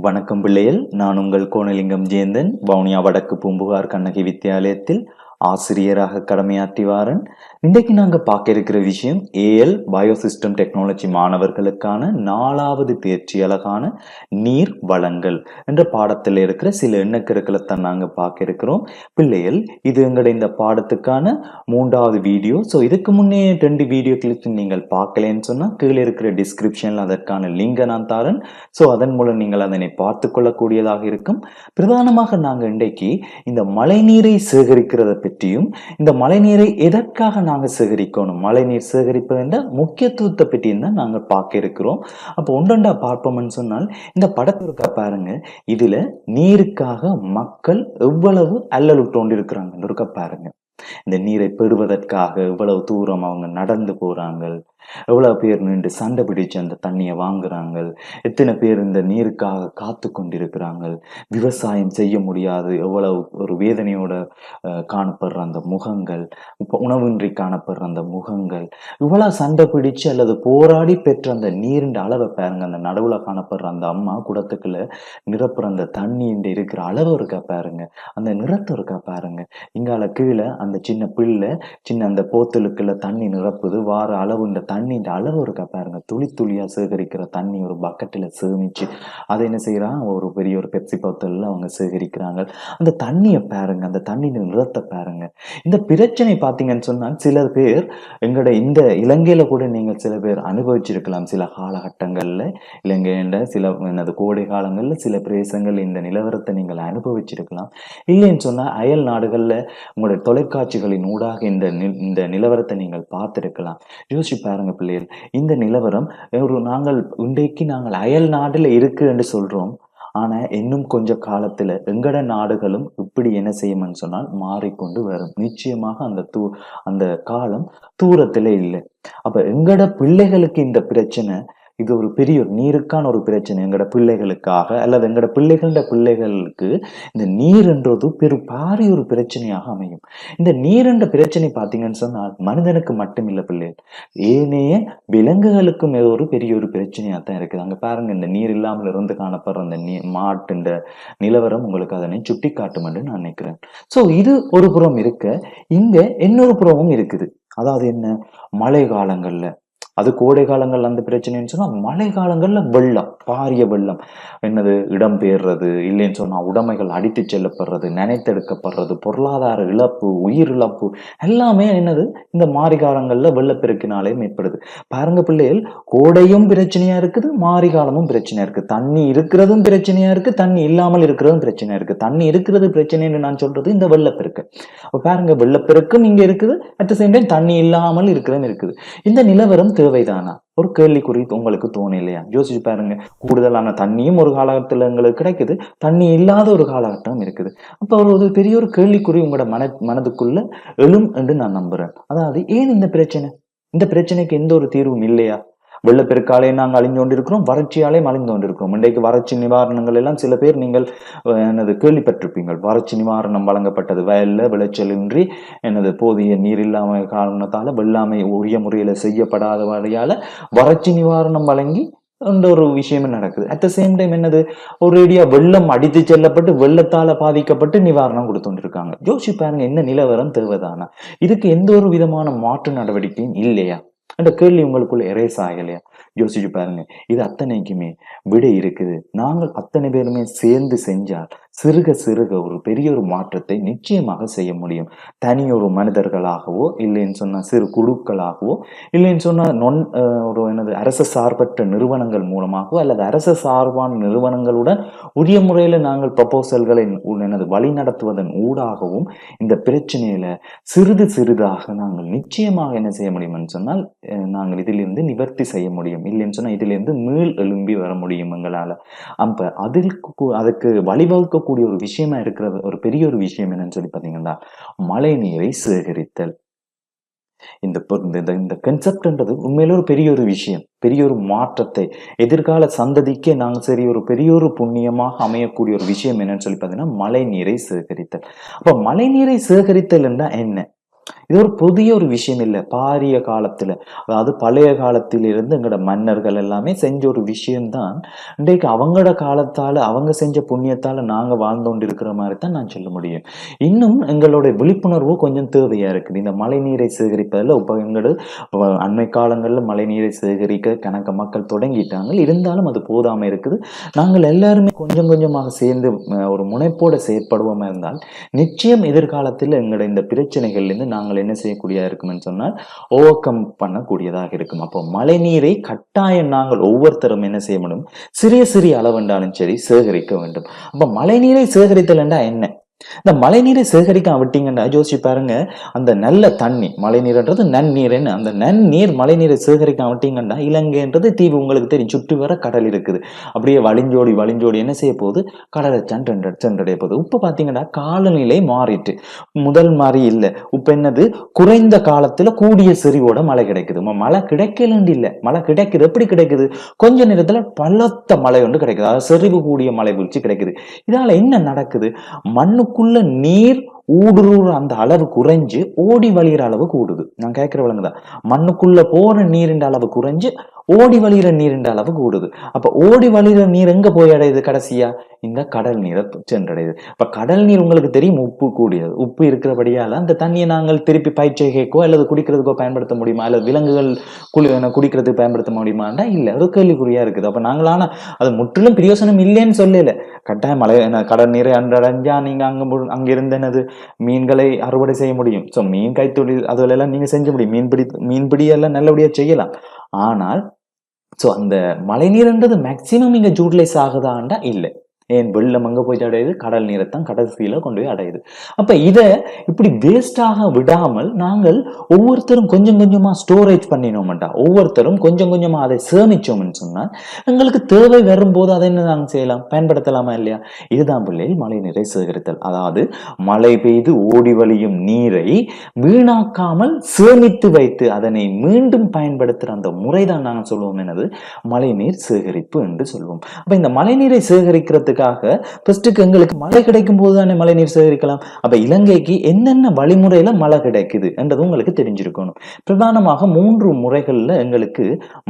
வணக்கம் பிள்ளைகள். நான் உங்கள் கோணலிங்கம் ஜெயந்தன். வவுனியா வடக்கு பூம்புகார் கண்ணகி வித்தியாலயத்தில் ஆசிரியராக கடமையாற்றி வாரன் இன்றைக்கு நாங்கள் பார்க்க இருக்கிற விஷயம் ஏஎல் பயோசிஸ்டம் டெக்னாலஜி மாணவர்களுக்கான நாலாவது தேர்ச்சி அழகான நீர் வளங்கள் என்ற பாடத்தில் இருக்கிற சில எண்ணக்கருக்களை தான் நாங்கள் பார்க்க இருக்கிறோம் பிள்ளைகள் இது எங்களுடைய இந்த பாடத்துக்கான மூன்றாவது வீடியோ. ஸோ இதுக்கு முன்னே ரெண்டு வீடியோ கிளிப்ஸ் நீங்கள் பார்க்கலன்னு சொன்னால் கீழே இருக்கிற டிஸ்கிரிப்ஷனில் அதற்கான லிங்கை நான் தாரன். ஸோ அதன் மூலம் நீங்கள் அதனை பார்த்து கொள்ளக்கூடியதாக இருக்கும். பிரதானமாக நாங்கள் இன்றைக்கு இந்த மழைநீரை சேகரிக்கிறத பற்றியும் இந்த மழைநீரை எதற்காக நாங்கள் சேகரிக்கணும்? மழைநீர் சேகரிப்பு என்ற முக்கியத்துவத்தை பற்றியும் தான் நாங்கள் பார்க்க இருக்கிறோம். அப்போ ஒன்றொண்டா பார்ப்போம்னு சொன்னால் இந்த படத்தை பாருங்க. இதில் நீருக்காக மக்கள் எவ்வளவு அல்லலுட்டு கொண்டு இருக்க பாருங்க. இந்த நீரை பெறுவதற்காக எவ்வளவு தூரம் அவங்க நடந்து போறாங்க எவ்வளவு பேர் நின்று சண்டை பிடிச்சு அந்த தண்ணியை வாங்குறாங்க எத்தனை பேர் இந்த நீருக்காக காத்து கொண்டிருக்கிறாங்க விவசாயம் செய்ய முடியாது. எவ்வளவு ஒரு வேதனையோட காணப்படுற அந்த முகங்கள் உணவின்றி காணப்படுற அந்த முகங்கள் இவ்வளவு சண்டை பிடிச்சு அல்லது போராடி பெற்ற அந்த நீரின் அளவை பாருங்க. அந்த நடுவுல காணப்படுற அந்த அம்மா குடத்துக்குள்ள நிரப்புற அந்த தண்ணி இருக்கிற அளவு இருக்கா பாருங்க. அந்த நிறத்தை இருக்கா பாருங்க. இங்கால கீழே அந்த சின்ன பிள்ளை சின்ன அந்த போத்தலுக்குள்ள தண்ணி நிரப்புது. வார அளவு இந்த தண்ணின்ற அளவு இருக்கா பாருங்க. துளி துளியாக சேகரிக்கிற தண்ணி ஒரு பக்கெட்டில் சேமிச்சு அதை என்ன செய்யறான் ஒரு பெரிய ஒரு பெப்சி போத்தலில் அவங்க சேகரிக்கிறாங்க. அந்த தண்ணியை பாருங்க அந்த தண்ணியின் நிறத்தை பாருங்க. இந்த பிரச்சனை பார்த்தீங்கன்னு சொன்னால் சில பேர் எங்களோட இந்த இலங்கையில கூட நீங்கள் சில பேர் அனுபவிச்சிருக்கலாம். சில காலகட்டங்கள்ல இலங்கைன்ற சில என்னது கோடை காலங்களில் சில பிரதேசங்கள் இந்த நிலவரத்தை நீங்கள் அனுபவிச்சிருக்கலாம். இல்லைன்னு சொன்னால் அயல் நாடுகள்ல உங்களுடைய தொலைக்காட்சிகளின் ஊடாக இந்த இந்த நிலவரத்தை நீங்கள் பார்த்துருக்கலாம். யோசிச்சு பாருங்க பிள்ளைகள் இந்த நிலவரம் ஒரு நாங்கள் இன்றைக்கு நாங்கள் அயல் நாடுல இருக்கு என்று சொல்றோம். ஆனா இன்னும் கொஞ்ச காலத்துல எங்கட நாடுகளும் இப்படி என்ன செய்யும்னு சொன்னால் மாறிக்கொண்டு வரும். நிச்சயமாக அந்த தூ அந்த காலம் தூரத்துல இல்லை. அப்ப எங்கட பிள்ளைகளுக்கு இந்த பிரச்சனை இது ஒரு பெரிய ஒரு நீருக்கான ஒரு பிரச்சனை. எங்களோட பிள்ளைகளுக்காக அல்லது எங்களோட பிள்ளைகளோட பிள்ளைகளுக்கு இந்த நீர் என்றது பெரும் பாரிய ஒரு பிரச்சனையாக அமையும். இந்த நீர் என்ற பிரச்சனை பார்த்தீங்கன்னு சொன்னால் மனிதனுக்கு மட்டும் இல்லை பிள்ளைகள் ஏனைய விலங்குகளுக்கும் ஏதோ ஒரு பெரிய ஒரு பிரச்சனையாக தான் இருக்குது. அங்கே பாருங்க இந்த நீர் இல்லாமல் இருந்து காணப்படுற அந்த நீ மாட்டுன்ற நிலவரம் உங்களுக்கு அதனை சுட்டி காட்டும் என்று நான் நினைக்கிறேன். ஸோ இது ஒரு புறம் இருக்க இங்க இன்னொரு புறமும் இருக்குது. அதாவது என்ன? மழை காலங்கள்ல அது கோடை காலங்கள் அந்த பிரச்சனைன்னு சொன்னா மழை காலங்கள்ல வெள்ளம் பாரிய வெள்ளம். என்னது? இடம் பெயர்றது இல்லைன்னு சொன்னா உடைமைகள் அடித்து செல்லப்படுறது நினைத்தெடுக்கப்படுறது பொருளாதார இழப்பு உயிர் இழப்பு எல்லாமே என்னது? இந்த மாரி காலங்கள்ல வெள்ளப்பெருக்கினாலே ஏற்படுது பாருங்க பிள்ளைகள் கோடையும் பிரச்சனையா இருக்குது மாறி காலமும் பிரச்சனையா இருக்கு. தண்ணி இருக்கிறதும் பிரச்சனையா இருக்கு தண்ணி இல்லாமல் இருக்கிறதும் பிரச்சனையா இருக்கு. தண்ணி இருக்கிறது பிரச்சனைன்னு நான் சொல்றது இந்த வெள்ளப்பெருக்கு பாருங்க வெள்ளப்பெருக்கும் இங்க இருக்குது அட் த சேம் டைம் தண்ணி இல்லாமல் இருக்கிறதும் இருக்குது. இந்த நிலவரம் தேவைதானா? ஒரு கேள்விக்குறி உங்களுக்கு தோணும் இல்லையா யோசிச்சு பாருங்க. கூடுதலான தண்ணியும் ஒரு காலகட்டத்தில் எங்களுக்கு கிடைக்குது. தண்ணி இல்லாத ஒரு காலகட்டம் இருக்குது. அப்ப ஒரு ஒரு பெரிய ஒரு கேள்விக்குறி உங்களோட மன மனதுக்குள்ள எழும் என்று நான் நம்புறேன். அதாவது ஏன் இந்த பிரச்சனை? இந்த பிரச்சனைக்கு எந்த ஒரு தீர்வும் இல்லையா? வெள்ளப்பெருக்காலே நாங்கள் அழிந்து கொண்டிருக்கிறோம் வறட்சியாலே அழிந்து கொண்டிருக்கிறோம் இன்றைக்கு வறட்சி நிவாரணங்கள் எல்லாம் சில பேர் நீங்கள் எனது கேள்விப்பட்டிருப்பீங்கள். வறட்சி நிவாரணம் வழங்கப்பட்டது. வயலில் விளைச்சலின்றி எனது போதிய நீர் இல்லாமல் காரணத்தால் வெள்ளாமை உரிய முறையில் செய்யப்படாத வழியால் வறட்சி நிவாரணம் வழங்கி என்ற ஒரு விஷயமும் நடக்குது. அட் த சேம் டைம் என்னது ஒரேடியா வெள்ளம் அடித்து செல்லப்பட்டு வெள்ளத்தால பாதிக்கப்பட்டு நிவாரணம் கொடுத்துட்டு இருக்காங்க யோசிச்சு பாருங்க என்ன நிலவரம் தேவைதானா? இதுக்கு எந்த ஒரு விதமான மாற்று நடவடிக்கையும் இல்லையா? அந்த கேள்வி உங்களுக்குள்ள எரேஸ் ஆகலையா? யோசிச்சு பாருங்க. இது அத்தனைக்குமே விடை இருக்குது. நாங்கள் அத்தனை பேருமே சேர்ந்து செஞ்சால் சிறுக சிறுக ஒரு பெரிய ஒரு மாற்றத்தை நிச்சயமாக செய்ய முடியும். தனி ஒரு மனிதர்களாகவோ இல்லைன்னு சொன்னா சிறு குழுக்களாகவோ இல்லைன்னு சொன்னால் நொன் ஒரு எனது அரசு சார்பற்ற நிறுவனங்கள் மூலமாகவோ அல்லது அரசு சார்பான நிறுவனங்களுடன் உரிய முறையில் நாங்கள் ப்ரப்போசல்களை எனது வழி நடத்துவதன் ஊடாகவும் இந்த பிரச்சனையில சிறிது சிறிதாக நாங்கள் நிச்சயமாக என்ன செய்ய முடியும்னு சொன்னால் நாங்கள் இதிலிருந்து நிவர்த்தி செய்ய முடியும். இல்லைன்னு சொன்னால் இதிலிருந்து மீள் எழும்பி வர முடியும் எங்களால். அப்போ அதற்கு அதுக்கு வழிவகுக்க இருக்கக்கூடிய ஒரு விஷயமா இருக்கிறது ஒரு பெரிய ஒரு விஷயம் என்னன்னு சொல்லி பாத்தீங்கன்னா மழை நீரை சேகரித்தல். இந்த இந்த- இந்த- கன்செப்ட்ன்றது உண்மையில ஒரு பெரிய ஒரு விஷயம் பெரிய ஒரு மாற்றத்தை. எதிர்கால சந்ததிக்கே நாங்க சரி ஒரு பெரிய ஒரு புண்ணியமாக அமையக்கூடிய ஒரு விஷயம் என்னன்னு சொல்லி பாத்தீங்கன்னா மழை நீரை சேகரித்தல். அப்ப மழை நீரை சேகரித்தல் என்ன? இது ஒரு புதிய ஒரு விஷயம் இல்லை. பாரிய காலத்தில் அதாவது பழைய காலத்திலிருந்து எங்களோட மன்னர்கள் எல்லாமே செஞ்ச ஒரு விஷயம்தான். இன்றைக்கு அவங்களோட காலத்தால் அவங்க செஞ்ச புண்ணியத்தால் நாங்கள் வாழ்ந்து கொண்டு இருக்கிற மாதிரி தான் நான் சொல்ல முடியும். இன்னும் எங்களோட விழிப்புணர்வு கொஞ்சம் தேவையாக இருக்குது. இந்த மழை நீரை சேகரிப்பதில் இப்போ எங்களோட அண்மை காலங்களில் மழை நீரை சேகரிக்க கணக்க மக்கள் தொடங்கிட்டாங்க. இருந்தாலும் அது போதாமல் இருக்குது. நாங்கள் எல்லாருமே கொஞ்சம் கொஞ்சமாக சேர்ந்து ஒரு முனைப்போடு செயற்படுவோமா இருந்தால் நிச்சயம் எதிர்காலத்தில் எங்களோட இந்த பிரச்சனைகள்லேருந்து நாங்கள் என்ன செய்யக்கூடியதாக இருக்கும்னு சொன்னால் ஓவர் கம் பண்ணக்கூடியதாக இருக்கும். அப்போ மழை நீரை கட்டாயம் நாங்கள் ஒவ்வொருத்தரும் என்ன செய்ய முடியும் சிறிய சிறிய அளவென்றாலும் சரி சேகரிக்க வேண்டும். அப்போ மழை நீரை சேகரித்தல் என்றால் என்ன? இந்த மழைநீரை சேகரிக்க விட்டீங்கன்னா யோசிச்சு பாருங்க. அந்த நல்ல தண்ணி மழைநீர்ன்றது நன்னீர்னு அந்த நன்னீர் மழைநீரை சேகரிக்க விட்டீங்கன்னா இலங்கைன்றது தீவு உங்களுக்கு தெரியும். சுற்றி வர கடல் இருக்குது. அப்படியே வழிஞ்சோடி வழிஞ்சோடி என்ன செய்ய போகுது? கடலை சென்ற சென்றடைய போகுது. இப்போ பார்த்தீங்கன்னா காலநிலை மாறிட்டு. முதல் மாதிரி இல்லை. இப்போ என்னது? குறைந்த காலத்துல கூடிய செறிவோட மழை கிடைக்குது. மழை கிடைக்கலன்னு இல்லை. மழை கிடைக்குது. எப்படி கிடைக்குது? கொஞ்ச நேரத்துல பலத்த மழை ஒன்று கிடைக்குது. அதாவது செறிவு கூடிய மழை வீழ்ச்சி கிடைக்குது. இதனால என்ன நடக்குது? மண்ணுக்குள்ள நீர் ஊடுருவுற அந்த அளவு குறைஞ்சு ஓடி வழியிற அளவு கூடுது. நான் கேட்கிற விலங்குதான். மண்ணுக்குள்ள போற நீரின் அளவு குறைஞ்சு ஓடி வழியிற நீரின் அளவு கூடுது. அப்ப ஓடி வழியிற நீர் எங்க போய் அடையுது கடைசியா? இந்த கடல் நீரை சென்றடையுது. இப்ப கடல் நீர் உங்களுக்கு தெரியும் உப்பு கூடியது உப்பு இருக்கிறபடியால அந்த தண்ணியை நாங்கள் திருப்பி பயிற்சிகைக்கோ அல்லது குடிக்கிறதுக்கோ பயன்படுத்த முடியுமா? அல்லது விலங்குகள் குளி குடிக்கிறதுக்கு பயன்படுத்த முடியுமாண்டா இல்ல ஒரு கேள்விக்குறியா இருக்குது. அப்ப நாங்களான அது முற்றிலும் பிரயோசனம் இல்லைன்னு சொல்லல. கட்டாயம் மழை என்ன, கடல் நீரை அன்றடைஞ்சா நீங்க அங்க மு- அங்க இருந்த மீன்களை அறுவடை செய்ய முடியும். ஸோ மீன் கைத்தொழில் அதுல எல்லாம் நீங்க செஞ்ச முடியும். மீன்பிடி மீன்பிடி எல்லாம் நல்லபடியா செய்யலாம். ஆனால் ஸோ அந்த மழைநீர்ன்றது மேக்சிமம் இங்கே ஜூட்லைஸ் ஆகுதாண்டா? இல்லை. ஏன் வெள்ளம் மங்க போய் அடையுது கடல் நீரைத்தான் கடைசியில் கொண்டு போய் அடையுது. அப்ப இதை இப்படி வேஸ்டாக விடாமல் நாங்கள் ஒவ்வொருத்தரும் கொஞ்சம் கொஞ்சமா ஸ்டோரேஜ் பண்ணினோம்டா. ஒவ்வொருத்தரும் கொஞ்சம் கொஞ்சமா அதை சேமிச்சோம்னு சொன்னால் எங்களுக்கு தேவை வரும்போது அதை என்ன நாங்கள் செய்யலாம்? பயன்படுத்தலாமா இல்லையா? இதுதான் பிள்ளையில் மழை நீரை சேகரித்தல். அதாவது மழை பெய்து ஓடி வழியும் நீரை வீணாக்காமல் சேமித்து வைத்து அதனை மீண்டும் பயன்படுத்துகிற அந்த முறை தான் நாங்கள் சொல்லுவோம் எனது மழைநீர் சேகரிப்பு என்று சொல்வோம். அப்ப இந்த மழைநீரை சேகரிக்கிறதுக்காக ஃபர்ஸ்ட்டுக்கு எங்களுக்கு மழை கிடைக்கும் போது தானே மழை நீர் சேகரிக்கலாம். அப்போ இலங்கைக்கு என்னென்ன வழிமுறையில் மழை கிடைக்குது என்றது உங்களுக்கு தெரிஞ்சிருக்கணும். பிரதானமாக மூன்று முறைகளில் எங்களுக்கு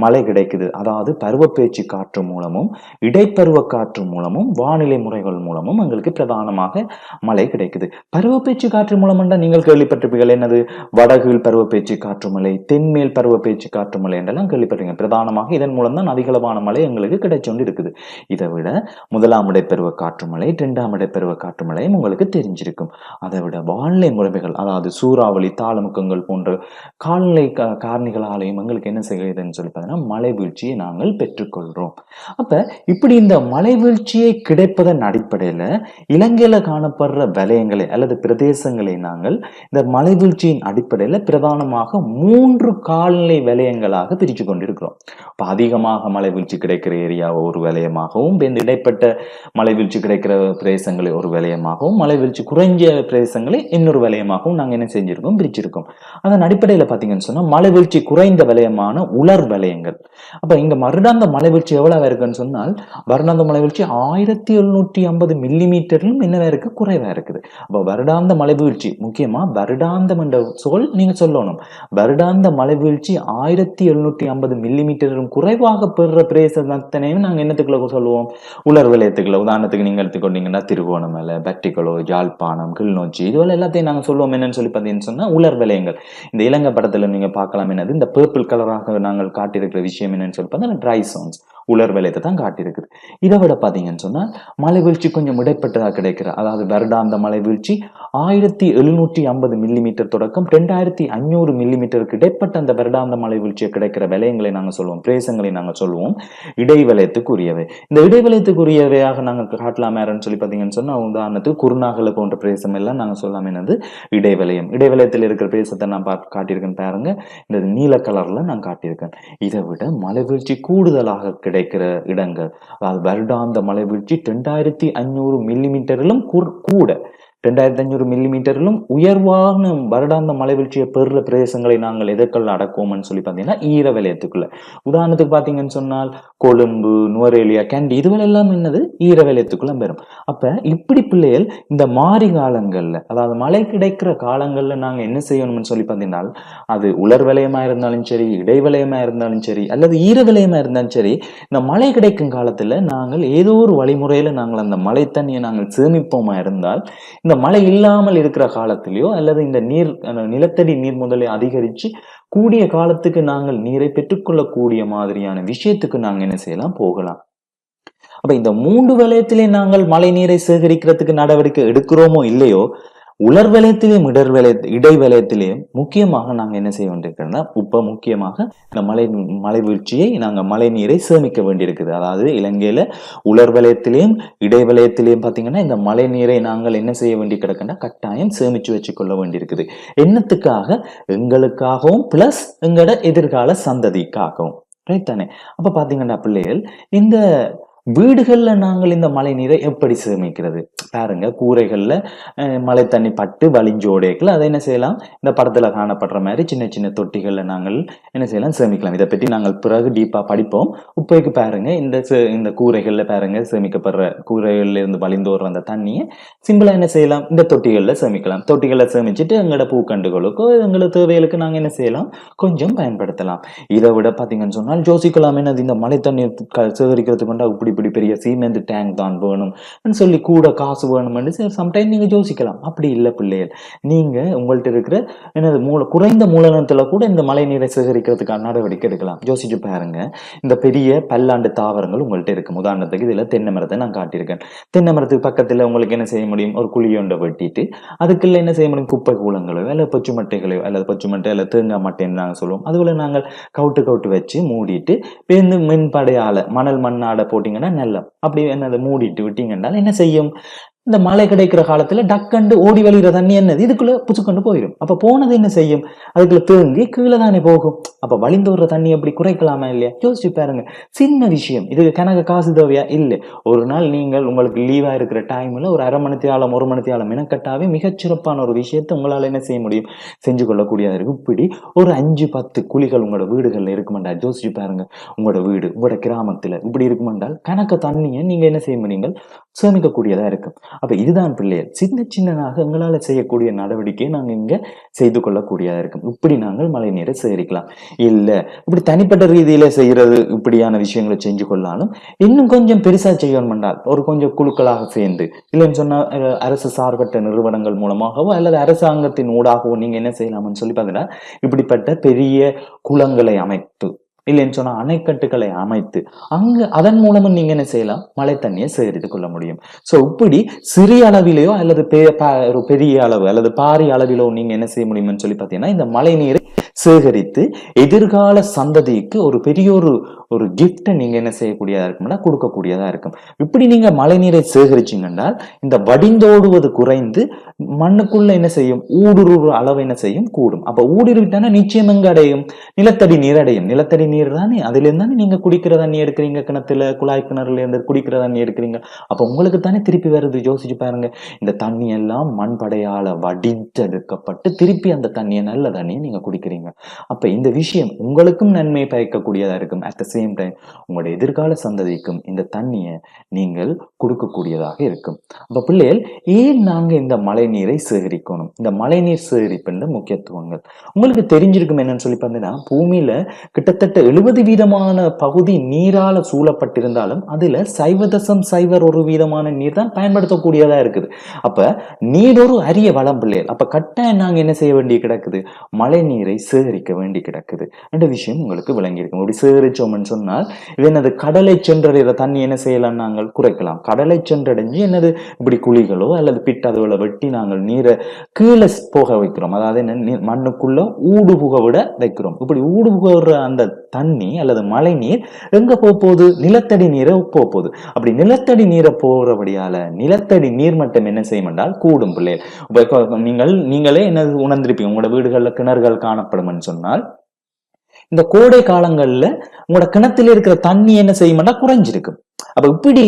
மழை கிடைக்குது. அதாவது பருவப்பேச்சு காற்று மூலமும் இடைப்பருவ காற்று மூலமும் வானிலை முறைகள் மூலமும் எங்களுக்கு பிரதானமாக மழை கிடைக்குது. பருவப்பேச்சு காற்று மூலம்ன்றா நீங்கள் கேள்விப்பட்டிருப்பீர்கள் என்னது? வடகில் பருவப்பேச்சு காற்று மழை தென்மேல் பருவப்பேச்சு காற்று மழை என்றெல்லாம் கேள்விப்பட்டிருக்கீங்க. பிரதானமாக இதன் மூலம் தான் அதிகளவான மழை எங்களுக்கு கிடைச்சோண்டு இருக்குது இதை விட முதலாம் இடைப்பருவ காற்று ரெண்டாம் இரண்டாம் இடைப்பருவ காற்று உங்களுக்கு தெரிஞ்சிருக்கும். அதை விட வானிலை முறைமைகள் அதாவது சூறாவளி தாளமுக்கங்கள் போன்ற காலநிலை கா- காரணிகளாலையும் எங்களுக்கு என்ன செய்யுதுன்னு சொல்லி பார்த்தீங்கன்னா மழை வீழ்ச்சியை நாங்கள் பெற்றுக்கொள்கிறோம் அப்போ இப்படி இந்த மழை வீழ்ச்சியை கிடைப்பதன் அடிப்படையில் இலங்கையில் காணப்படுற வலயங்களை அல்லது பிரதேசங்களை நாங்கள் இந்த மலை வீழ்ச்சியின் அடிப்படையில் பிரதானமாக மூன்று காலநிலை வலயங்களாக பிரித்து கொண்டிருக்கிறோம். இப்போ அதிகமாக மலைவீழ்ச்சி கிடைக்கிற ஏரியாவை ஒரு வலயமாகவும் இடைப்பட்ட மலைவீழ்ச்சி கிடைக்கிற பிரதேசங்களை ஒரு வலயமாகவும் மலைவீழ்ச்சி குறைஞ்ச பிரதேசங்களை இன்னொரு வலயமாகவும் நாங்கள் என்ன செஞ்சிருக்கோம் பிரிச்சிருக்கோம். அதன் அடிப்படையில் பார்த்தீங்கன்னு சொன்னால் மலைவீழ்ச்சி குறைந்த வலயமான உலர் வலயங்கள். அப்ப இங்கே வருடாந்த மலைவீழ்ச்சி எவ்வளவு இருக்குன்னு சொன்னால் வருடாந்த மலைவீழ்ச்சி ஆயிரத்தி எழுநூற்றி ஐம்பது மில்லி மீட்டரிலும் என்னவா இருக்கு குறைவா இருக்குது. அப்போ வருடாந்த மலைவீழ்ச்சி முக்கியமாக முக்கியமா வருடாந்தம் என்ற சொல் நீங்க சொல்லணும். வருடாந்த மலைவீழ்ச்சி ஆயிரத்தி எழுநூற்றி ஐம்பது மில்லி மீட்டரும் குறைவாக பெறுற பிரதேசத்தனையும் நாங்கள் என்னத்துக்குள்ள சொல்லுவோம்? உலர் விளையத்துக்குள்ள உதாரணத்துக்கு நீங்கள் எடுத்துக்கொண்டீங்கன்னா திருவோணமலை பட்டிக்குளோ யாழ்ப்பாணம் கிள்நொச்சி இதுவரை எல்லாத்தையும் நாங்கள் சொல்லுவோம். என்னன்னு சொல்லி பார்த்தீங்கன்னு சொன்னால் உலர் விளையங்கள். இந்த இலங்கை படத்தில் நீங்கள் பார்க்கலாம். என்னது? இந்த பர்பிள் கலராக நாங்கள் காட்டியிருக்கிற விஷயம் என்னன்னு சொல்லி பார்த்தா ட்ரை சோன்ஸ் உலர் விளையத்தை தான் காட்டியிருக்குது. இதை விட பார்த்தீங்கன்னு சொன்னால் மழை வீழ்ச்சி கொஞ்சம் இடைப்பட்டதாக கிடைக்கிற அதாவது வருடாந்த மழை வீழ்ச்சி ஆயிரத்தி எழுநூற்றி ஐம்பது மில்லிமீட்டர் தொடக்கம் ரெண்டாயிரத்தி ஐநூறு மில்லிமீட்டருக்கு இடைப்பட்ட அந்த வருடாந்த மழை வீழ்ச்சியை கிடைக்கிற விலையங்களை நாங்கள் சொல்லுவோம் பிரேசங்களை நாங்கள் சொல்லுவோம் இடைவலயத்துக்குரியவை இந்த இடைவலயத்துக்குரியவையாக நாங்கள் காட்டலாம் யாருன்னு சொல்லி பார்த்தீங்கன்னு சொன்னால் உதாரணத்துக்கு குருநாகல போன்ற பிரேசம் எல்லாம் நாங்கள் சொல்லாம என்னது இடைவலயம் இடைவலயத்தில் இருக்கிற பிரேசத்தை நான் பா காட்டியிருக்கேன் பாருங்க இந்த நீல கலர்ல நான் காட்டியிருக்கேன். இதை விட மழை வீழ்ச்சி கூடுதலாக கிடைக்கிற இடங்கள். வருடாந்த மழை வீழ்ச்சி ரெண்டாயிரத்தி அஞ்சூறு மில்லிமீட்டரிலும் கூட. ரெண்டாயிரத்தி ஐநூறு மில்லிமீட்டரிலும் உயர்வான வருடாந்த மலைவீழ்ச்சியை பெறுற பிரதேசங்களை நாங்கள் எதற்குள்ள அடக்குவோம்னு சொல்லி பார்த்தீங்கன்னா ஈர வலயத்துக்குள்ள உதாரணத்துக்கு பார்த்தீங்கன்னு சொன்னால் கொழும்பு நுவரேலியா கேண்டி இதுவெல்லாம் என்னது? ஈர வலயத்துக்குள்ள பெறும். அப்ப இப்படி பிள்ளைகள் இந்த மாறி காலங்கள்ல அதாவது மழை கிடைக்கிற காலங்கள்ல நாங்க என்ன செய்யணும்னு சொல்லி பார்த்தீங்கன்னா அது உலர் வலயமா இருந்தாலும் சரி இடைவலயமா இருந்தாலும் சரி அல்லது ஈர வலயமா இருந்தாலும் சரி இந்த மழை கிடைக்கும் காலத்துல நாங்கள் ஏதோ ஒரு வழிமுறையில நாங்கள் அந்த மழை தண்ணியை நாங்கள் சேமிப்போமா இருந்தால் இந்த மழை இல்லாமல் இருக்கிற காலத்திலேயோ அல்லது இந்த நீர் அஹ், நிலத்தடி நீர் முதலை அதிகரிச்சு கூடிய காலத்துக்கு நாங்கள் நீரை பெற்றுக்கொள்ளக்கூடிய மாதிரியான விஷயத்துக்கு நாங்க என்ன செய்யலாம்? போகலாம். அப்ப இந்த மூன்று வலயத்திலே நாங்கள் மழை நீரை சேகரிக்கிறதுக்கு நடவடிக்கை எடுக்கிறோமோ இல்லையோ உலர் வலயத்திலேயும் இடர் வலய இடை முக்கியமாக நாங்கள் என்ன செய்ய வேண்டியிருக்கிறோம்னா இப்போ முக்கியமாக இந்த மலை மலை வீழ்ச்சியை நாங்கள் மழை நீரை சேமிக்க வேண்டியிருக்குது. அதாவது இலங்கையில் உலர் வலயத்திலையும் இடை பார்த்தீங்கன்னா இந்த மழை நீரை நாங்கள் என்ன செய்ய வேண்டி கிடக்குன்னா கட்டாயம் சேமித்து வச்சுக்கொள்ள வேண்டியிருக்குது. என்னத்துக்காக? எங்களுக்காகவும் பிளஸ் எங்களோட எதிர்கால சந்ததிக்காகவும். ரைட் தானே? அப்போ பார்த்தீங்கன்னா பிள்ளைகள் இந்த வீடுகளில் நாங்கள் இந்த மழை நீரை எப்படி சேமிக்கிறது? பாருங்க கூரைகளில் மழை தண்ணி பட்டு வலிஞ்சோடைகள் அதை என்ன செய்யலாம்? இந்த படத்தில் காணப்படுற மாதிரி சின்ன சின்ன தொட்டிகளில் நாங்கள் என்ன செய்யலாம்? சேமிக்கலாம். இதை பற்றி நாங்கள் பிறகு டீப்பாக படிப்போம். இப்போக்கு பாருங்க இந்த சே- இந்த கூரைகளில் பாருங்க சேமிக்கப்படுற கூரைகளில் இருந்து வழிந்து வர அந்த தண்ணியை சிம்பிளாக என்ன செய்யலாம்? இந்த தொட்டிகளில் சேமிக்கலாம். தொட்டிகளை சேமிச்சுட்டு எங்களோட பூக்கண்டுகளுக்கோ எங்களோட தேவைகளுக்கு நாங்கள் என்ன செய்யலாம்? கொஞ்சம் பயன்படுத்தலாம். இதை விட பார்த்தீங்கன்னு சொன்னால் ஜோசிக்கலாம் என்னது இந்த மழை தண்ணி க- சேகரிக்கிறதுக்கு கொண்டா இப்படி இப்படி பெரிய சீமெண்ட் டேங்க் தான் வேணும் சொல்லி கூட காசு வேணும்னு சம்டைம் நீங்க யோசிக்கலாம். அப்படி இல்லை பிள்ளைகள். நீங்க உங்கள்கிட்ட இருக்கிற என்னது மூல குறைந்த மூலதனத்துல கூட இந்த மழை நீரை சேகரிக்கிறதுக்கான நடவடிக்கை எடுக்கலாம். யோசிச்சு பாருங்க. இந்த பெரிய பல்லாண்டு தாவரங்கள் உங்கள்கிட்ட இருக்கும் உதாரணத்துக்கு இதுல தென்னை மரத்தை நான் காட்டியிருக்கேன். தென்னை மரத்துக்கு பக்கத்துல உங்களுக்கு என்ன செய்ய முடியும்? ஒரு குழியொண்டை வெட்டிட்டு அதுக்குள்ள என்ன செய்ய முடியும்? குப்பை கூலங்களோ அல்லது பச்சு மட்டைகளையோ அல்லது பச்சு மட்டை அல்லது தேங்காய் மட்டைன்னு நாங்கள் சொல்லுவோம். அதுக்குள்ள நாங்கள் கவுட்டு கவுட்டு வச்சு மூடிட்டு பேருந்து மின்படையால மணல் மண்ணாட போட்டீங்கன்னா நல்லம். அப்படி என்னது மூடிட்டு விட்டீங்கன்னா என்ன செய்யும்? இந்த மழை கிடைக்கிற காலத்துல டக்கண்டு ஓடி வழிகிற தண்ணி என்னது? இதுக்குள்ள புச்சுக்கொண்டு போயிடும் அப்ப போனது என்ன செய்யும்? அதுக்குள்ள தேங்கி கீழே தானே போகும். அப்ப வழிந்து வர்ற தண்ணி எப்படி குறைக்கலாமா இல்லையா? யோசிச்சு பாருங்க. சின்ன விஷயம். இதுக்கு கணக்கு காசு தேவையா? இல்லை. ஒரு நாள் நீங்கள் உங்களுக்கு லீவா இருக்கிற டைம்ல ஒரு அரை மணி தியாலம் ஒரு மணி தியாலம் மெனக்கட்டாவே மிகச்சிறப்பான ஒரு விஷயத்தை உங்களால என்ன செய்ய முடியும்? செஞ்சு கொள்ளக்கூடியதா இருக்கு இப்படி ஒரு அஞ்சு பத்து குழிகள் உங்களோட வீடுகள்ல இருக்குமெண்டா? யோசிச்சு பாருங்க. உங்களோட வீடு உங்களோட கிராமத்துல இப்படி இருக்குமென்றால் கணக்க தண்ணியை நீங்க என்ன செய்ய முடியுங்கள்? சேமிக்கக்கூடியதா இருக்கும். அப்போ இதுதான் பிள்ளைகள். சின்ன சின்னதாக எங்களால் செய்யக்கூடிய நடவடிக்கையை நாங்கள் இங்கே செய்து கொள்ளக்கூடியதாக இருக்கும். இப்படி நாங்கள் மழை நீரை சேகரிக்கலாம். இல்லை இப்படி தனிப்பட்ட ரீதியில் செய்கிறது இப்படியான விஷயங்களை செஞ்சு கொள்ளாலும் இன்னும் கொஞ்சம் பெருசாக செய்யணும் என்றால் ஒரு கொஞ்சம் குழுக்களாக சேர்ந்து இல்லைன்னு சொன்னால் அரசு சார்பற்ற நிறுவனங்கள் மூலமாகவோ அல்லது அரசாங்கத்தின் ஊடாகவோ நீங்கள் என்ன செய்யலாம்னு சொல்லி பார்த்தீங்கன்னா இப்படிப்பட்ட பெரிய குளங்களை அமைத்து இல்லைன்னு சொன்னா அணைக்கட்டுகளை அமைத்து அங்க அதன் மூலமும் நீங்க என்ன செய்யலாம்? மழை தண்ணியை சேகரித்து கொள்ள முடியும். சோ இப்படி சிறிய அளவிலேயோ அல்லது பெ- ஒரு பெரிய அளவு அல்லது பாரிய அளவிலோ நீங்க என்ன செய்ய முடியும்னு சொல்லி பார்த்தீங்கன்னா இந்த மழை நீரை சேகரித்து எதிர்கால சந்ததிக்கு ஒரு பெரிய ஒரு ஒரு கிஃப்டை நீங்க என்ன செய்யக்கூடியதா இருக்கும்னா கொடுக்கக்கூடியதா இருக்கும். இப்படி நீங்க மழை நீரை சேகரிச்சீங்கன்னா இந்த வடிந்தோடுவது குறைந்து மண்ணுக்குள்ள என்ன செய்யும்? ஊடுருவு அளவு என்ன செய்யும்? கூடும். அப்ப ஊடுருவிட்டானா நிச்சயம் எங்க அடையும்? நிலத்தடி நீர் அடையும். நிலத்தடி நீர் தானே? அதுலேருந்து தானே நீங்கள் குடிக்கிற தண்ணி எடுக்கிறீங்க கிணத்துல குழாய் கிணறுலேருந்து குடிக்கிற தண்ணி எடுக்கிறீங்க. அப்போ உங்களுக்கு தானே திருப்பி வருது? யோசிச்சு பாருங்க. இந்த தண்ணி எல்லாம் மண்படையால வடித்தெடுக்கப்பட்டு திருப்பி அந்த தண்ணியை நல்ல தண்ணியை நீங்கள் குடிக்கிறீங்க. அப்போ இந்த விஷயம் உங்களுக்கும் நன்மை பயக்கக்கூடியதாக இருக்கும். அட் த சேம் டைம் உங்களுடைய எதிர்கால சந்ததிக்கும் இந்த தண்ணியை நீங்கள் கொடுக்கக்கூடியதாக இருக்கும். அப்போ பிள்ளைகள் ஏன் நாங்க இந்த மழை நீரை சேகரிக்கணும்? இந்த மழை நீர் முக்கியத்துவங்கள். உங்களுக்கு தெரிஞ்சிருக்கும் என்னன்னு சொல்லி பார்த்தீங்கன்னா பூமியில கிட்டத்தட்ட எழுபது வீதமான பகுதி நீரால சூழப்பட்டிருந்தாலும் அதுல சைவ தசம் சைவர் ஒரு வீதமான நீர் தான் பயன்படுத்தக்கூடியதா இருக்குது. அப்ப நீர் ஒரு அரிய வளம் பிள்ளைகள் அப்ப கட்டாயம் நாங்க என்ன செய்ய வேண்டி கிடக்குது? மழை நீரை சேகரிக்க வேண்டி கிடக்குது. என்ற விஷயம் உங்களுக்கு விளங்கியிருக்கும். இப்படி சேகரிச்சோம்னு சொன்னால் இது என்னது? கடலை சென்றடைகிற தண்ணி என்ன செய்யலாம் நாங்கள்? குறைக்கலாம். கடலை சென்றடைஞ்சு என்னது? இப்படி குழிகளோ அல்லது பிட் அதுகளை வெட்டி நாங்கள் நீரை கீழே போக வைக்கிறோம். அதாவது என்ன? நீர் மண்ணுக்குள்ள ஊடுபுக விட வைக்கிறோம். இப்படி ஊடு அந்த தண்ணி அல்லது மழை நீர் எங்க போக போகுது? நிலத்தடி நீரை போக போகுது. அப்படி நிலத்தடி நீரை போறபடியால நிலத்தடி நீர் மட்டம் என்ன செய்யும் என்றால் கூடும் பிள்ளைகள் நீங்கள் நீங்களே என்ன உணர்ந்திருப்பீங்க? உங்களோட வீடுகள்ல கிணறுகள் காணப்படும்னு சொன்னால் இந்த கோடை காலங்கள்ல உங்களோட கிணத்துல இருக்கிற தண்ணி என்ன செய்யும்னா குறைஞ்சிருக்கும் அப்ப இப்படி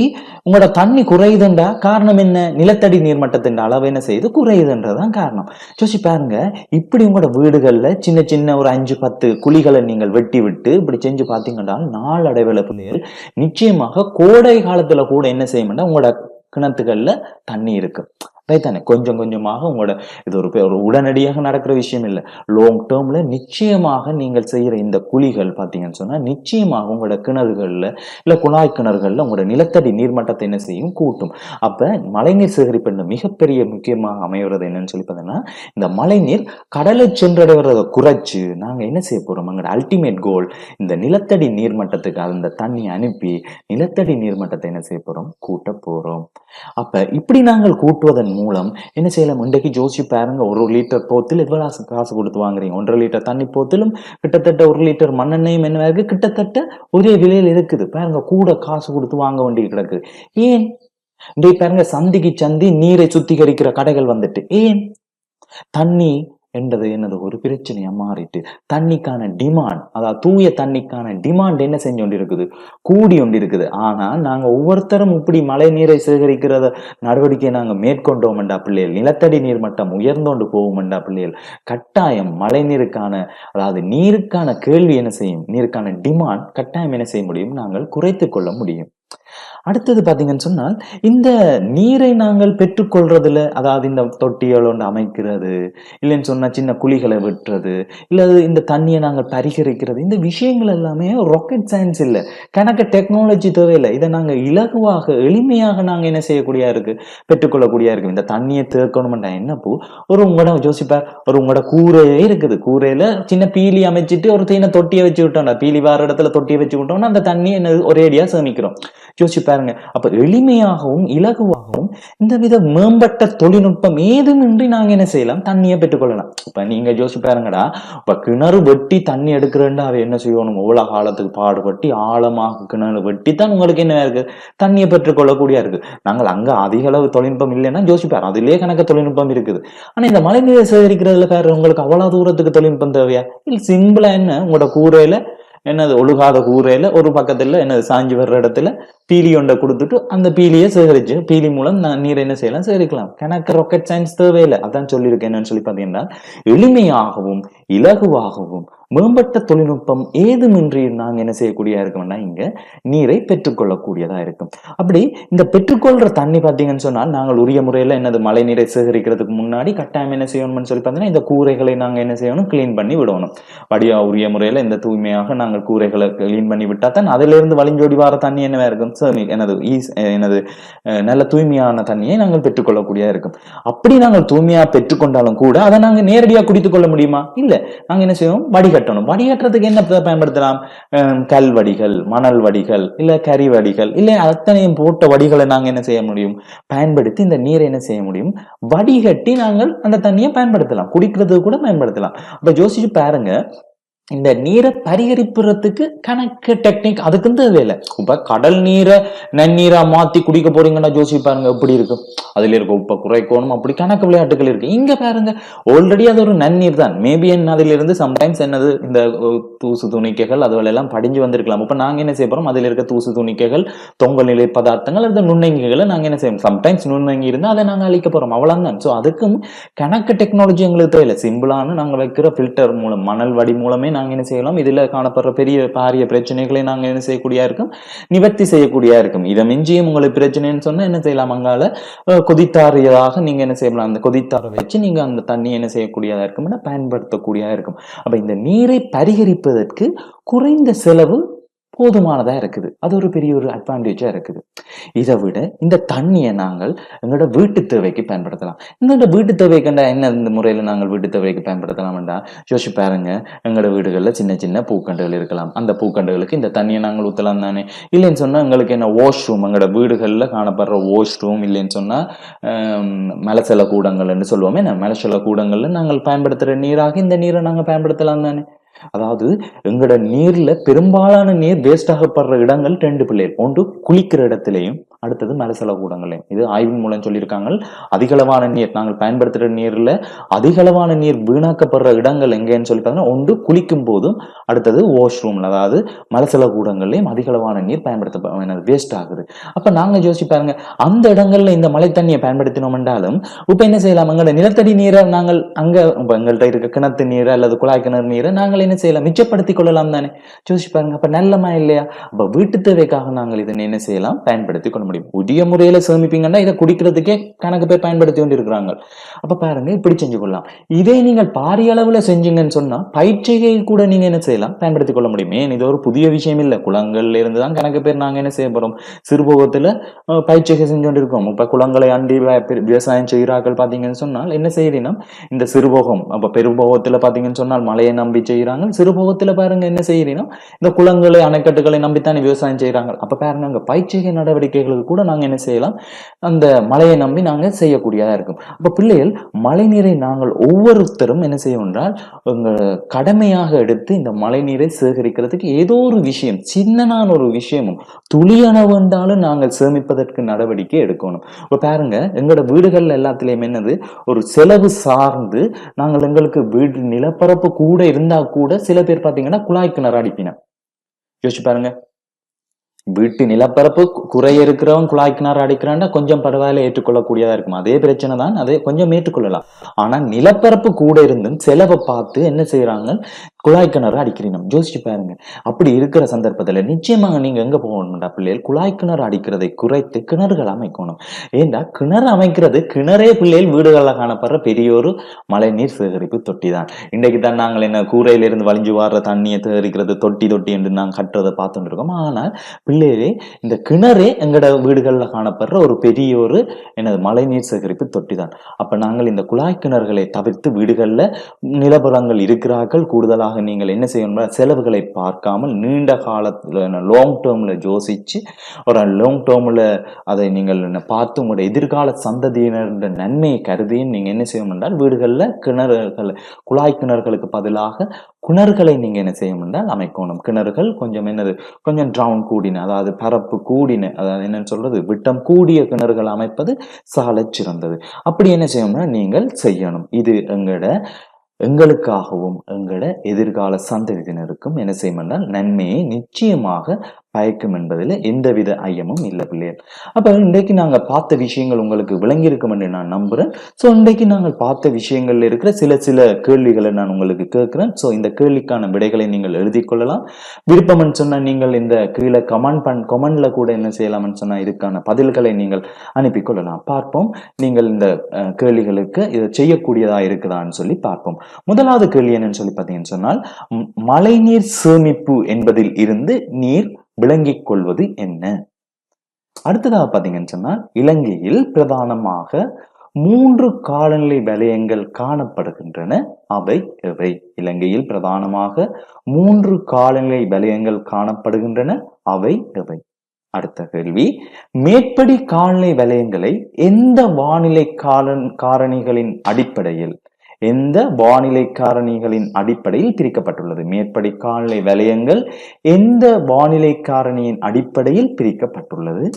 உங்களோட தண்ணி குறையுதுண்டா? காரணம் என்ன? நிலத்தடி நீர்மட்டத்தின் அளவு என்ன செய்யுது? குறையுதுன்றதுதான் காரணம். யோசிச்சு பாருங்க. இப்படி உங்களோட வீடுகள்ல சின்ன சின்ன ஒரு அஞ்சு பத்து குழிகளை நீங்கள் வெட்டி விட்டு இப்படி செஞ்சு பாத்தீங்கன்னா நாளடைவில் பிள்ளைகள் நிச்சயமாக கோடை காலத்துல கூட என்ன செய்யும்னா உங்களோட கிணத்துகள்ல தண்ணி இருக்கு. ரைத்தானே கொஞ்சம் கொஞ்சமாக உங்களோட இது ஒரு ஒரு உடனடியாக நடக்கிற விஷயம் இல்லை. லாங் டேர்ம்ல நிச்சயமாக நீங்கள் செய்கிற இந்த குழிகள் பார்த்தீங்கன்னு சொன்னால் நிச்சயமாக உங்களோட கிணறுகளில் இல்லை குழாய் கிணறுகளில் உங்களோட நிலத்தடி நீர்மட்டத்தை என்ன செய்யும்? கூட்டும். அப்போ மழைநீர் சேகரிப்பு மிகப்பெரிய முக்கியமாக அமைகிறது என்னன்னு சொல்லி பார்த்தீங்கன்னா இந்த மழைநீர் கடலை சென்றடைவதை குறைச்சு நாங்கள் என்ன செய்ய போகிறோம் எங்களோட அல்டிமேட் கோல் இந்த நிலத்தடி நீர்மட்டத்துக்கு அந்த தண்ணி அனுப்பி நிலத்தடி நீர்மட்டத்தை என்ன செய்ய போகிறோம் கூட்ட போகிறோம் அப்போ இப்படி நாங்கள் கூட்டுவதன் மூலம் என்ன செய்யலாம்? இன்றைக்கு ஜோசி பாருங்க ஒரு லிட்டர் போத்தில் எவ்வளவு காசு கொடுத்து வாங்குறீங்க? ஒன்றரை லிட்டர் தண்ணி போத்திலும் கிட்டத்தட்ட ஒரு லிட்டர் மண்ணெண்ணெயும் என்ன இருக்கு? கிட்டத்தட்ட ஒரே விலையில் இருக்குது. பாருங்க கூட காசு கொடுத்து வாங்க வேண்டிய கிடக்கு. ஏன்? இன்றைக்கு பாருங்க சந்திக்கு சந்தி நீரை சுத்திகரிக்கிற கடைகள் வந்துட்டு. ஏன்? தண்ணி என்றது என்னது? ஒரு பிரச்சனையா மாறிட்டு. தண்ணிக்கான டிமாண்ட் அதாவது தூய தண்ணிக்கான டிமாண்ட் என்ன செஞ்சு கொண்டு இருக்குது கூடி கொண்டு இருக்குது ஆனா நாங்க ஒவ்வொருத்தரும் இப்படி மழை நீரை சேகரிக்கிறத நடவடிக்கையை நாங்க மேற்கொண்டோம்டா பிள்ளைகள். நிலத்தடி நீர் மட்டம் உயர்ந்தோண்டு போவோம்டா பிள்ளைகள். கட்டாயம் மழை நீருக்கான அதாவது நீருக்கான கேள்வி என்ன செய்யும்? நீருக்கான டிமாண்ட் கட்டாயம் என்ன செய்ய முடியும்? நாங்கள் குறைத்து கொள்ள முடியும். அடுத்தது பாத்தீங்கன்னு சொன்னால் இந்த நீரை நாங்கள் பெற்றுக்கொள்றதுல அதாவது இந்த தொட்டிகள் ஒன்று அமைக்கிறது இல்லைன்னு சொன்னா சின்ன குழிகளை வெட்டுறது இல்லது இந்த தண்ணியை நாங்கள் பரிகரிக்கிறது. இந்த விஷயங்கள் எல்லாமே ராக்கெட் சயின்ஸ் இல்லை. கணக்கு டெக்னாலஜி தேவையில்லை. இதை நாங்கள் இலகுவாக எளிமையாக நாங்கள் என்ன செய்யக்கூடியா இருக்கு பெற்றுக்கொள்ளக்கூடியா இருக்கு. இந்த தண்ணியை தேக்கணும்டா என்ன பூ? ஒரு உங்களோட யோசிப்பார். ஒரு உங்களோட கூரையே இருக்குது. கூரையில சின்ன பீலி அமைச்சிட்டு ஒரு சின்ன தொட்டியை வச்சு விட்டோம்டா. பீலி வார இடத்துல தொட்டியை வச்சு விட்டோம்னா அந்த தண்ணி என்ன ஒரேடியா சேமிக்கிறோம். யோசிச்சு பாருங்க. அப்ப எளிமையாகவும் இலகுவாகவும் இந்த வித மேம்பட்ட தொழில்நுட்பம் ஏதுமின்றி நாங்க என்ன செய்யலாம்? தண்ணியை பெற்றுக்கொள்ளலாம். இப்ப நீங்க யோசிச்சு பாருங்கடா. இப்ப கிணறு வெட்டி தண்ணி எடுக்கிறேன்டா அவ என்ன செய்யணும்? எவ்வளவு காலத்துக்கு பாடுபட்டு ஆழமாக கிணறு வெட்டி தான் உங்களுக்கு என்ன இருக்கு? தண்ணியை பெற்றுக்கொள்ளக்கூடிய இருக்கு. நாங்கள் அங்க அதிக அளவு தொழில்நுட்பம் இல்லைன்னா யோசிப்பாரு அதுலயே கணக்கு தொழில்நுட்பம் இருக்குது. ஆனா இந்த மழை நீரை சேகரிக்கிறதுல பாரு உங்களுக்கு அவ்வளவு தூரத்துக்கு தொழில்நுட்பம் தேவையா? இல்ல சிம்பிளா என்ன? உங்களோட கூரையில என்னது ஒழுகாத கூரையில ஒரு பக்கத்துல என்னது சாஞ்சி வர்ற இடத்துல பீலி ஒன்றை கொடுத்துட்டு அந்த பீலியை சேகரிச்சு பீலி மூலம் நான் நீரை என்ன செய்யலாம் சேகரிக்கலாம். கணக்கு ராக்கெட் சயின்ஸ் தேவையில்லை. அதான் சொல்லியிருக்கேன் என்னன்னு சொல்லி பார்த்தீங்கன்னா எளிமையாகவும் இலகுவாகவும் மேம்பட்ட தொழில்நுட்பம் ஏதுமின்றி நாங்க என்ன செய்யக்கூடியதாக இருக்கோம்னா இங்க நீரை பெற்றுக்கொள்ளக்கூடியதா இருக்கும். அப்படி இந்த பெற்றுக்கொள்ற தண்ணி பார்த்தீங்கன்னு சொன்னால் நாங்கள் உரிய முறையில என்னது மழை நீரை சேகரிக்கிறதுக்கு முன்னாடி கட்டாயம் என்ன செய்யணும்னு சொல்லி பார்த்தீங்கன்னா இந்த கூரைகளை நாங்க என்ன செய்யணும் கிளீன் பண்ணி விடணும். வடியா உரிய முறையில இந்த தூய்மையாக நாங்கள் கூரைகளை கிளீன் பண்ணி விட்டால் தான் அதுல இருந்து வழிஞ்சோடி வர தண்ணி என்னவா இருக்கும்? சேமி எனது ஈஸ் எனது நல்ல தூய்மையான தண்ணியை நாங்கள் பெற்றுக்கொள்ளக்கூடியதாக இருக்கும். அப்படி நாங்கள் தூய்மையா பெற்றுக்கொண்டாலும் கூட அதை நாங்க நேரடியா குடித்துக்கொள்ள முடியுமா? இல்ல. நாங்க என்ன செய்வோம்? வடிகட்டணும். வடிகட்டுறதுக்கு என்ன பயன்படுத்தலாம்? கல் வடிகள் மணல் வடிகள் இல்ல கரி வடிகள் இல்ல அத்தனையும் போட்ட வடிகளை நாங்க என்ன செய்ய முடியும்? பயன்படுத்தி இந்த நீரை என்ன செய்ய முடியும்? வடிகட்டி நாங்கள் அந்த தண்ணியை பயன்படுத்தலாம். குடிக்கிறதுக்கு கூட பயன்படுத்தலாம். அப்ப யோசிச்சு பாருங்க இந்த நீரை பரிகரிப்புறதுக்கு கணக்கு டெக்னிக் அதுக்கும் தேவையில்லை. இப்ப கடல் நீரை நன்னீரா மாத்தி குடிக்க போறீங்கன்னா ஜோசி பாருங்க எப்படி இருக்கும். அதுல இருக்க உப்பை குறைக்கணும் அப்படி கணக்கு விளையாட்டுகள் இருக்கு. இங்க பாருங்க ஆல்ரெடி அது ஒரு நன்னீர் தான். மேபி என்ன அதுல இருந்து சம்டைம்ஸ் என்னது இந்த தூசு துணிக்கைகள் அதுவெல்லாம் எல்லாம் படிஞ்சு வந்திருக்கலாம். இப்ப நாங்க என்ன செய்ய போறோம்? அதுல இருக்க தூசு துணிக்கைகள் தொங்கல் நிலை பதார்த்தங்கள் அல்லது நுண்ணங்கிகளை நாங்க என்ன செய்யணும் சம்டைம்ஸ் நுண்ணங்கி இருந்தா அதை நாங்க அழிக்க போறோம். அவ்வளவுதான். சோ அதுக்கும் கணக்கு டெக்னாலஜி எங்களுக்கு தேவையில்லை. சிம்பிளான நாங்க வைக்கிற ஃபில்டர் மூலம் மணல் வடி மூலமே நாங்கள் என்ன செய்யலாம்? இதில் காணப்படுற பெரிய பாரிய பிரச்சனைகளை நாங்கள் என்ன செய்யக்கூடியா இருக்கும்? நிவர்த்தி செய்யக்கூடியா இருக்கும். இதை மிஞ்சியும் உங்களுக்கு பிரச்சனைன்னு சொன்னால் என்ன செய்யலாம்? அங்கால கொதித்தாரியதாக நீங்க என்ன செய்யலாம்? அந்த கொதித்தாரை வச்சு நீங்கள் அந்த தண்ணி என்ன செய்யக்கூடியதாக இருக்கும்னா பயன்படுத்தக்கூடியதாக இருக்கும். அப்போ இந்த நீரை பரிகரிப்பதற்கு குறைந்த செலவு போதுமானதாக இருக்குது. அது ஒரு பெரிய ஒரு அட்வான்டேஜாக இருக்குது. இதை விட இந்த தண்ணியை நாங்கள் எங்களோட வீட்டு தேவைக்கு பயன்படுத்தலாம். இந்த வீட்டு தேவைக்குண்டா என்ன இந்த முறையில் நாங்கள் வீட்டு தேவைக்கு பயன்படுத்தலாம்டா? யோசிச்சு பாருங்க. எங்களோட வீடுகளில் சின்ன சின்ன பூக்கண்டுகள் இருக்கலாம். அந்த பூக்கண்டுகளுக்கு இந்த தண்ணியை நாங்கள் ஊற்றலாம் தானே? இல்லைன்னு சொன்னால் எங்களுக்கு என்ன வாஷ்ரூம் எங்களோட வீடுகளில் காணப்படுற வாஷ்ரூம் இல்லைன்னு சொன்னால் மலசல கூடங்கள்னு சொல்லுவோமே என்ன? மலசல கூடங்கள்ல நாங்கள் பயன்படுத்துகிற நீராக இந்த நீரை நாங்கள் பயன்படுத்தலாம் தானே? அதாவது எங்களோட நீர்ல பெரும்பாலான நீர் வேஸ்ட் ஆகப்படுற இடங்கள் ரெண்டு பிள்ளைகள் ஒன்று குளிக்கிற இடத்துலையும் அடுத்தது மலசல கூடங்களையும் இது ஆய்வின் மூலம் சொல்லியிருக்காங்க. அதிகளவான நீர் நாங்கள் பயன்படுத்துகிற நீரில் அதிகளவான நீர் வீணாக்கப்படுற இடங்கள் எங்கேன்னு சொல்லி பார்த்தீங்கன்னா ஒன்று குளிக்கும் போதும் அடுத்தது வாஷ்ரூம்ல அதாவது மலசல கூடங்கள்லையும் அதிகளவான நீர் பயன்படுத்த வேஸ்ட் ஆகுது. அப்போ நாங்க யோசிச்சு பாருங்க அந்த இடங்கள்ல இந்த மழை தண்ணியை பயன்படுத்தினோம் என்றாலும் இப்போ என்ன செய்யலாம்? எங்களோட நிலத்தடி நீரை நாங்கள் அங்கே இப்போ எங்கள்கிட்ட இருக்க கிணத்து நீரை அல்லது குழாய் கிணறு நீரை நாங்கள் என்ன செய்யலாம்? மிச்சப்படுத்தி கொள்ளலாம் தானே? யோசிச்சு பாருங்க அப்போ நல்லமா இல்லையா? அப்போ வீட்டு தேவைக்காக நாங்கள் இதனை என்ன செய்யலாம்? பயன்படுத்தி கொள்ள முடியும். புதிய முறையில சேமிப்பீங்கன்னா இதை குடிக்கிறதுக்கே கணக்கு பேர் பயன்படுத்தி கொண்டு இருக்கிறாங்க அப்ப பாருங்க இப்படி செஞ்சு கொள்ளலாம். இதே நீங்கள் பாரிய அளவுல செஞ்சீங்கன்னு சொன்னா பயிற்சிகை கூட நீங்க என்ன செய்யலாம்? பயன்படுத்தி கொள்ள முடியும். ஏன்? இது ஒரு புதிய விஷயம் இல்ல. குளங்கள்ல இருந்து தான் கணக்கு பேர் நாங்க என்ன செய்ய போறோம்? சிறுபோகத்துல பயிற்சிகை செஞ்சு கொண்டு இருக்கோம் இப்ப குளங்களை அண்டி விவசாயம் செய்கிறார்கள் பாத்தீங்கன்னு சொன்னால் என்ன செய்யறீங்கன்னா இந்த சிறுபோகம் அப்ப பெருபோகத்துல பாத்தீங்கன்னு சொன்னால் மழையை நம்பி செய்யறாங்க சிறுபோகத்துல பாருங்க என்ன செய்யறீங்கன்னா இந்த குளங்களை அணைக்கட்டுகளை நம்பித்தானே விவசாயம் செய்யறாங்க அப்ப பாருங்க அங்க பயிற்சிகை நடவடிக்கைகளுக்கு கூட நாங்கள் என்ன செய்யலாம்? அந்த மழையை நம்பி நாங்கள் செய்யக்கூடியதாக இருக்கும். அப்போ பிள்ளைகள் மழை நீரை நாங்கள் ஒவ்வொருத்தரும் என்ன செய்யும் என்றால் உங்கள் கடமையாக எடுத்து இந்த மழை நீரை சேகரிக்கிறதுக்கு ஏதோ ஒரு விஷயம் சின்னனான ஒரு விஷயமும் துளியளவு என்றாலும் நாங்கள் சேமிப்பதற்கு நடவடிக்கை எடுக்கணும். இப்போ பாருங்க எங்களோட வீடுகள் எல்லாத்துலேயும் என்னது? ஒரு செலவு சார்ந்து நாங்கள் எங்களுக்கு வீடு நிலப்பரப்பு கூட இருந்தால் கூட சில பேர் பார்த்தீங்கன்னா குழாய் கிணறு அடிப்பின யோசிச்சு பாருங்க. வீட்டு நிலப்பரப்பு குறைய இருக்கிறவன் குழாய் கிணறு அடிக்கிறான்னா கொஞ்சம் பரவாயில்ல ஏற்றுக்கொள்ளக்கூடியதா இருக்கும். அதே பிரச்சனை தான் அதை கொஞ்சம் ஏற்றுக்கொள்ளலாம். ஆனா நிலப்பரப்பு கூட இருந்தும் செலவை பார்த்து என்ன செய்யறாங்க குழாய் கிணறு அடிக்கிறீங்க யோசிச்சு பாருங்க. அப்படி இருக்கிற சந்தர்ப்பத்துல நிச்சயமாக நீங்க எங்க போகணும்டா பிள்ளைகள்? குழாய் கிணறு அடிக்கிறதை குறைத்து கிணறுகள் அமைக்கணும். ஏண்டா? கிணறு அமைக்கிறது கிணறே பிள்ளைகள் வீடுகளில் காணப்படுற பெரிய ஒரு மழைநீர் சேகரிப்பு தொட்டி தான் இன்றைக்கு தான் நாங்கள் என்ன கூரையிலிருந்து வழிஞ்சு வர்ற தண்ணியை சேகரிக்கிறது தொட்டி தொட்டி என்று நாங்கள் கட்டுறதை பார்த்துட்டு இருக்கோம். ஆனால் உள்ளேயே இந்த கிணறே எங்களோட வீடுகளில் காணப்படுற ஒரு பெரிய ஒரு எனது மழைநீர் சேகரிப்பு தொட்டி தான் அப்போ நாங்கள் இந்த குழாய் கிணறுகளை தவிர்த்து வீடுகளில் நிலப்புறங்கள் இருக்கிறார்கள். கூடுதலாக நீங்கள் என்ன செய்யணும் செலவுகளை பார்க்காமல் நீண்ட காலத்தில் லாங் டேர்மில் யோசித்து ஒரு லாங் டேர்மில் அதை நீங்கள் என்ன பார்த்து உங்களுடைய எதிர்கால சந்ததியினர் நன்மையை கருதியும் நீங்கள் என்ன செய்யணும் என்றால் வீடுகளில் கிணறுகள் குழாய் கிணறுகளுக்கு பதிலாக கிணறுகளை நீங்கள் என்ன செய்ய என்றால் அமைக்கணும். கிணறுகள் கொஞ்சம் என்னது கொஞ்சம் ட்ரவுன் கூடின அதாவது பரப்பு கூடின அதாவது என்னன்னு சொல்றது விட்டம் கூடிய கிணறுகள் அமைப்பது சாலை சிறந்தது. அப்படி என்ன செய்யணும்னா நீங்கள் செய்யணும். இது எங்களோட எங்களுக்காகவும் எங்களோட எதிர்கால சந்ததியினருக்கும் என்ன செய்யும் நன்மையை நிச்சயமாக பயக்கும் என்பதில் எந்தவித ஐயமும் இல்லை பிள்ளைகள் அப்போ இன்றைக்கு நாங்கள் பார்த்த விஷயங்கள் உங்களுக்கு விளங்கியிருக்கும் என்று நான் நம்புகிறேன் ஸோ இன்றைக்கு நாங்கள் பார்த்த விஷயங்கள்ல இருக்கிற சில சில கேள்விகளை நான் உங்களுக்கு கேட்குறேன். ஸோ இந்த கேள்விக்கான விடைகளை நீங்கள் எழுதி கொள்ளலாம். விருப்பம்னு சொன்னால் நீங்கள் இந்த கீழே கமெண்ட் பண் கமெண்டில் கூட என்ன செய்யலாம்னு சொன்னால் இதுக்கான பதில்களை நீங்கள் அனுப்பி கொள்ளலாம். பார்ப்போம். நீங்கள் இந்த கேள்விகளுக்கு இதை செய்யக்கூடியதாக இருக்குதான்னு சொல்லி பார்ப்போம். முதலாவது கேள்வி என்னன்னு சொல்லி பார்த்தீங்கன்னு சொன்னால் மழைநீர் சேமிப்பு என்பதில் இருந்து நீர் விளங்கிக் கொள்வது என்ன? அடுத்ததாக பார்த்தீங்கன்னு சொன்னால் இலங்கையில் பிரதானமாக மூன்று காலநிலை வலயங்கள் காணப்படுகின்றன. அவை எவை? இலங்கையில் பிரதானமாக மூன்று காலநிலை வலயங்கள் காணப்படுகின்றன. அவை எவை? அடுத்த கேள்வி. மேற்படி காலநிலை வலயங்களை எந்த வானிலை காலன் காரணிகளின் அடிப்படையில் எந்த வானிலை காரணிகளின் அடிப்படையில் பிரிக்கப்பட்டுள்ளது? மேற்படி காலநிலை வலயங்கள் எந்த வானிலை காரணியின் அடிப்படையில் பிரிக்கப்பட்டுள்ளது?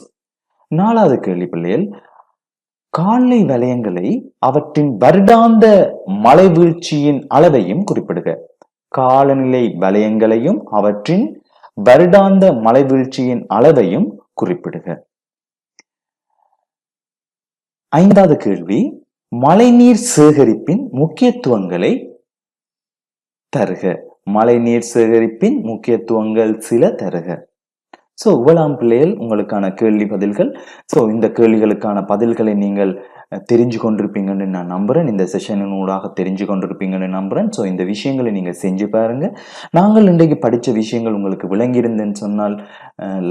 நாலாவது கேள்வி பிள்ளைகள் காலநிலை வலயங்களை அவற்றின் வருடாந்த மழை வீழ்ச்சியின் அளவையும் குறிப்பிடுக. காலநிலை வலயங்களையும் அவற்றின் வருடாந்த மழை வீழ்ச்சியின் அளவையும் குறிப்பிடுக. ஐந்தாவது கேள்வி மழைநீர் சேகரிப்பின் முக்கியத்துவங்களை தருக. மழைநீர் சேகரிப்பின் முக்கியத்துவங்கள் சில தருக. ஸோ இவ்வளாம் பிள்ளைகள் உங்களுக்கான கேள்வி பதில்கள். ஸோ இந்த கேள்விகளுக்கான பதில்களை நீங்கள் தெரிஞ்சு கொண்டிருப்பீங்கன்னு நான் நம்புகிறேன் இந்த செஷனின் ஊடாக தெரிஞ்சு கொண்டிருப்பீங்கன்னு நம்புகிறேன் ஸோ இந்த விஷயங்களை நீங்கள் செஞ்சு பாருங்கள் நாங்கள் இன்றைக்கு படித்த விஷயங்கள் உங்களுக்கு விளங்கியிருந்தேன்னு சொன்னால்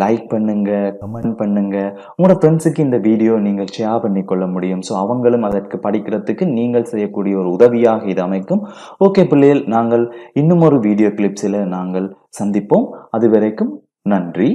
லைக் பண்ணுங்கள் கமெண்ட் பண்ணுங்கள் உங்களோட ஃப்ரெண்ட்ஸுக்கு இந்த வீடியோ நீங்கள் ஷேர் பண்ணி கொள்ள முடியும். ஸோ அவங்களும் அதற்கு படிக்கிறதுக்கு நீங்கள் செய்யக்கூடிய ஒரு உதவியாக இது அமைக்கும். ஓகே பிள்ளைகள் நாங்கள் இன்னும் ஒரு வீடியோ கிளிப்ஸில் நாங்கள் சந்திப்போம். அது வரைக்கும் நன்றி.